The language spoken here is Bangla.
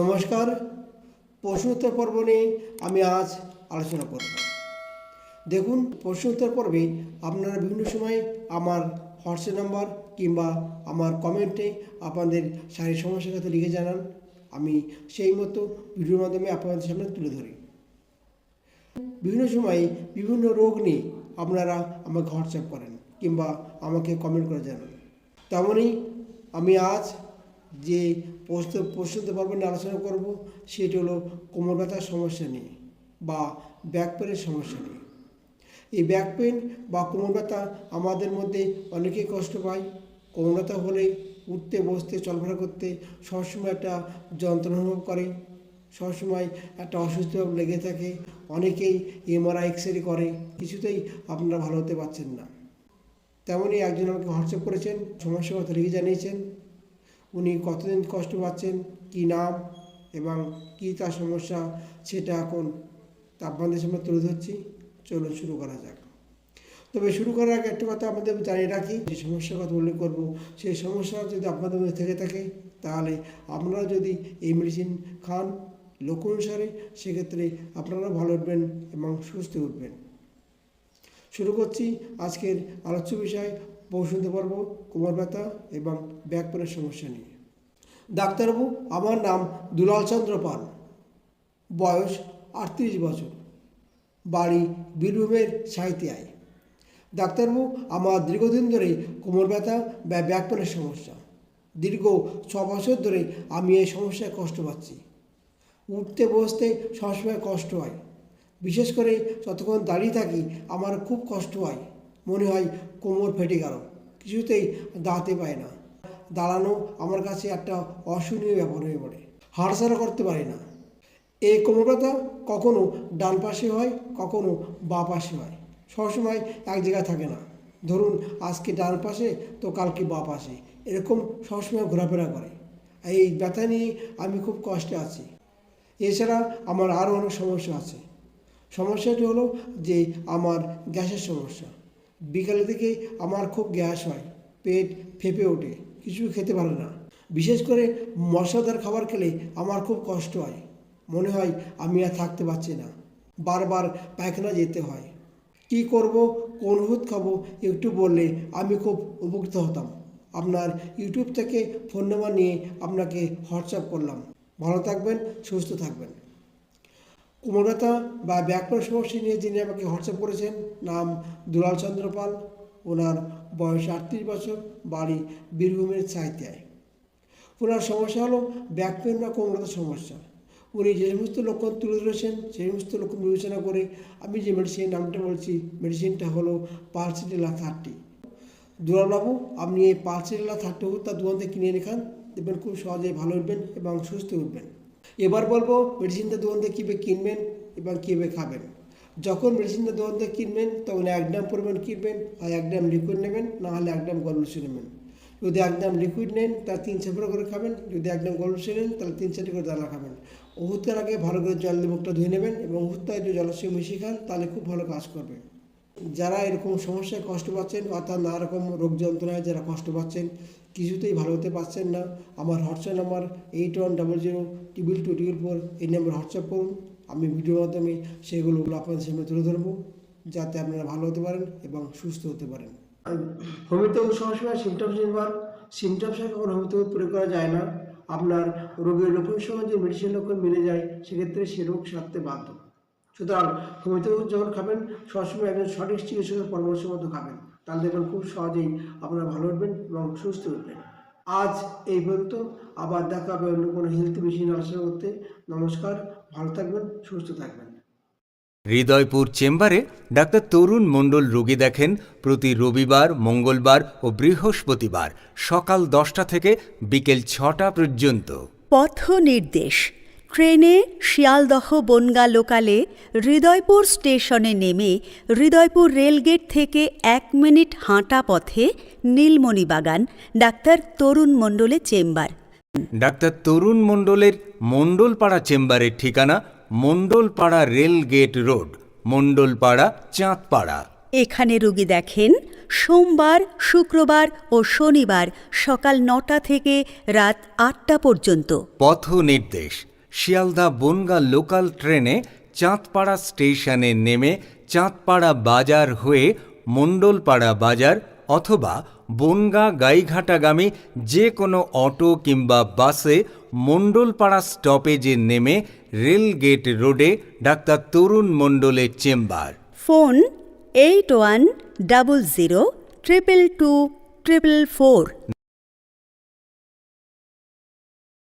নমস্কার। প্রশ্নোত্তর পর্ব নিয়ে আমি আজ আলোচনা করব। দেখুন প্রশ্নোত্তর পর্বে আপনারা বিভিন্ন সময় আমার হোয়াটসঅ্যাপ নাম্বার কিংবা আমার কমেন্টে আপনাদের শারীরিক সমস্যার কথা লিখে জানান। আমি সেই মতো ভিডিওর মাধ্যমে আপনাদের সামনে তুলে ধরি। বিভিন্ন সময় বিভিন্ন রোগ নিয়ে আপনারা আমাকে হোয়াটসঅ্যাপ করেন কিংবা আমাকে কমেন্ট করে জানান। তেমনই আমি আজ যে প্রশ্ন প্রশ্নোত্তর পর্ব নিয়ে আলোচনা করব, সেটি হলো কোমর ব্যথার সমস্যা নিয়ে বা ব্যাক পেনের সমস্যা নিয়ে। এই ব্যাক পেন বা কোমর ব্যথা আমাদের মধ্যে অনেকেই কষ্ট পায়। কোমর ব্যথা হলে উঠতে, বসতে, চলাফেরা করতে সবসময় একটা যন্ত্রণা অনুভব করে। সবসময় একটা অসুস্থ লেগে থাকে। অনেকেই এমআরআই এক্স রে করে। কিছুতেই আপনারা ভালো হতে পারছেন না। তেমনই একজন আমাকে হোয়াটসঅ্যাপ করেছেন, সমস্যার কথা লিখে জানিয়েছেন। উনি কতদিন কষ্ট পাচ্ছেন, কী নাম এবং কী তার সমস্যা সেটা এখন তা আপনাদের সামনে তুলে ধরছি। চলুন শুরু করা যাক। তবে শুরু করার আগে একটা কথা আপনাদের জানিয়ে রাখি, যে সমস্যার কথা উল্লেখ করব। সেই সমস্যা যদি আপনাদের মধ্যে থেকে থাকে, তাহলে আপনারা যদি এই মেডিসিন খান লক্ষ্য অনুসারে সেক্ষেত্রে আপনারা ভালো উঠবেন এবং সুস্থ উঠবেন। শুরু করছি আজকের আলোচ্য বিষয় পৌঁছতে পারব কোমর ব্যথা এবং ব্যাক পেনের সমস্যা নিয়ে। ডাক্তারবাবু, আমার নাম দুলাল চন্দ্র পাল। বয়স আটত্রিশ বছর। বাড়ি বীরভূমের সাহিত্যায় ডাক্তারবাবু, আমার দীর্ঘদিন ধরে কোমর ব্যথা বা ব্যাক পেনের সমস্যা। দীর্ঘ ছ বছর ধরে আমি এই সমস্যায় কষ্ট পাচ্ছি। উঠতে বসতে সবসময় কষ্ট হয়। বিশেষ করে যতক্ষণ দাঁড়িয়ে থাকি, আমার খুব কষ্ট হয়। মনে হয় কোমর ফেটে গেল। কিছুতেই দাঁড়াতে পায় না। দাঁড়ানো আমার কাছে একটা অসহনীয় ব্যাপার হয়ে পড়ে। হাড়সাড়া করতে পারি না। এই কোমর ব্যথা কখনো ডান পাশে হয়, কখনো বা পাশে হয়। সবসময় এক জায়গায় থাকে না। ধরুন, আজকে ডান পাশে, তো কালকে বাঁ পাশে। এরকম সবসময় ঘোরাফেরা করে। এই ব্যথা নিয়ে আমি খুব কষ্টে আছি। এছাড়া আমার আরও অনেক সমস্যা আছে। সমস্যাটি হলো যে আমার গ্যাসের সমস্যা। বিকালের দিকে আমার খুব গ্যাস হয়, পেট ফেপে ওঠে কিছু খেতে পারে না। বিশেষ করে মশলাদার খাবার খেলে আমার খুব কষ্ট হয়, মনে হয় আমি আর থাকতে পারছি না। বারবার পায়খানা যেতে হয়। কি করব, কোন ওষুধ খাব একটু বললে আমি খুব উপকৃত হতাম। আপনার ইউটিউব থেকে ফোন নাম্বার নিয়ে আপনাকে হোয়াটসঅ্যাপ করলাম। ভালো থাকবেন, সুস্থ থাকবেন। কোমর বা ব্যাকরণ সমস্যা নিয়ে যিনি আমাকে হোয়াটসঅ্যাপ করেছেন, নাম দুলাল চন্দ্র পাল। ওনার বয়স আটত্রিশ বছর, বাড়ি বীরভূমের সাহিত্যায় ওনার সমস্যা হলো ব্যাক পেন বা কোমর ব্যথার সমস্যা। উনি যে সমস্ত লক্ষণ তুলে ধরেছেন, সেই সমস্ত লক্ষণ বিবেচনা করে আমি যে মেডিসিন নামটা বলছি মেডিসিনটা হলো পালসিটেলা থার্টি। দুলালবাবু, আপনি এই পালসিটেলা থার্টি তার দোকান থেকে কিনে এনে খান, দেখবেন খুব সহজেই ভালো উঠবেন এবং সুস্থ উঠবেন। এবার বলব মেডিসিনটা দোকান থেকে কীভাবে কিনবেন এবং কীভাবে খাবেন। যখন মেডিসিনটা দোকান থেকে কিনবেন, তখন এক গ্রাম পরিমাণ কিনবেন আর এক গ্রাম লিকুইড নেবেন না হলে এক গ্রাম গলুসি নেবেন। যদি এক গ্রাম লিকুইড নেন তার তিন চারটা করে খাবেন। যদি এক গ্রাম গলুসি নেন, তাহলে তিন চারটি করে দানা খাবেন। ওষুধটার আগে ভালো করে জল দিয়ে মুখটা ধুয়ে নেবেন এবং ওষুধটা যদি জলাশয় মিশিয়ে খান, তাহলে খুব ভালো কাজ করবে। যারা এরকম সমস্যায় কষ্ট পাচ্ছেন অর্থাৎ নানা রকম রোগ যন্ত্রণায় যারা কষ্ট পাচ্ছেন কিছুতেই ভালো হতে পারছেন না। আমার WhatsApp number eight one double zero triple two triple four এই নাম্বার হোয়াটসঅ্যাপ করুন। আমি ভিডিওর মাধ্যমে সেগুলো আপনাদের সামনে তুলে ধরবো, যাতে আপনারা ভালো হতে পারেন এবং সুস্থ হতে পারেন। হোমিওপ্যাথি সবসময় সিমটমস নির্ভর। সিমটমসে কখনো হোমিওপ্যাথি প্রয়োগ করা যায় না। আপনার রোগের লক্ষণের সঙ্গে যে মেডিসিন লক্ষণ মিলে যায়, সেক্ষেত্রে সে রোগ সারতে বাধ্য। সুতরাং হোমিওপ্যাথি যখন খাবেন সবসময় একজন সঠিক চিকিৎসকের পরামর্শ মতো খাবেন। তাহলে দেখবেন খুব সহজেই আপনারা ভালো উঠবেন এবং সুস্থ উঠবেন। আজ এই পর্যন্ত। আবার দেখা হবে অন্য কোনো হেলথ বিষয় আলোচনা করতে। নমস্কার ভালো থাকবেন সুস্থ থাকবেন। হৃদয়পুর চেম্বারে ডাক্তার তরুণ মণ্ডল রোগী দেখেন প্রতি রবিবার মঙ্গলবার ও বৃহস্পতিবার সকাল দশটা থেকে বিকেল ছটা পর্যন্ত। পথ নির্দেশ ট্রেনে শিয়ালদহ বনগা লোকালে হৃদয়পুর স্টেশনে নেমে হৃদয়পুর রেলগেট থেকে এক মিনিট হাঁটা পথে নীলমণিবাগান ডাক্তার তরুণ মণ্ডলের চেম্বার। ডাক্তার তরুণ মণ্ডলের মণ্ডলপাড়া চেম্বারের ঠিকানা Mondalpara rail gate road Mondalpara Chandpara. এখানে রুগী দেখেন সোমবার শুক্রবার ও শনিবার সকাল নটা থেকে রাত আটটা পর্যন্ত। পথ নির্দেশ শিয়ালদা বনগা লোকাল ট্রেনে চাঁদপাড়া স্টেশনে নেমে চাঁদপাড়া বাজার হয়ে মণ্ডলপাড়া বাজার অথবা বনগা গাইঘাটাগামী যে কোনো অটো কিংবা বাসে মণ্ডলপাড়া স্টপেজে নেমে রেলগেট রোডে ডাক্তার তরুণ মণ্ডলের chamber. Phone eight one double zero triple two triple four.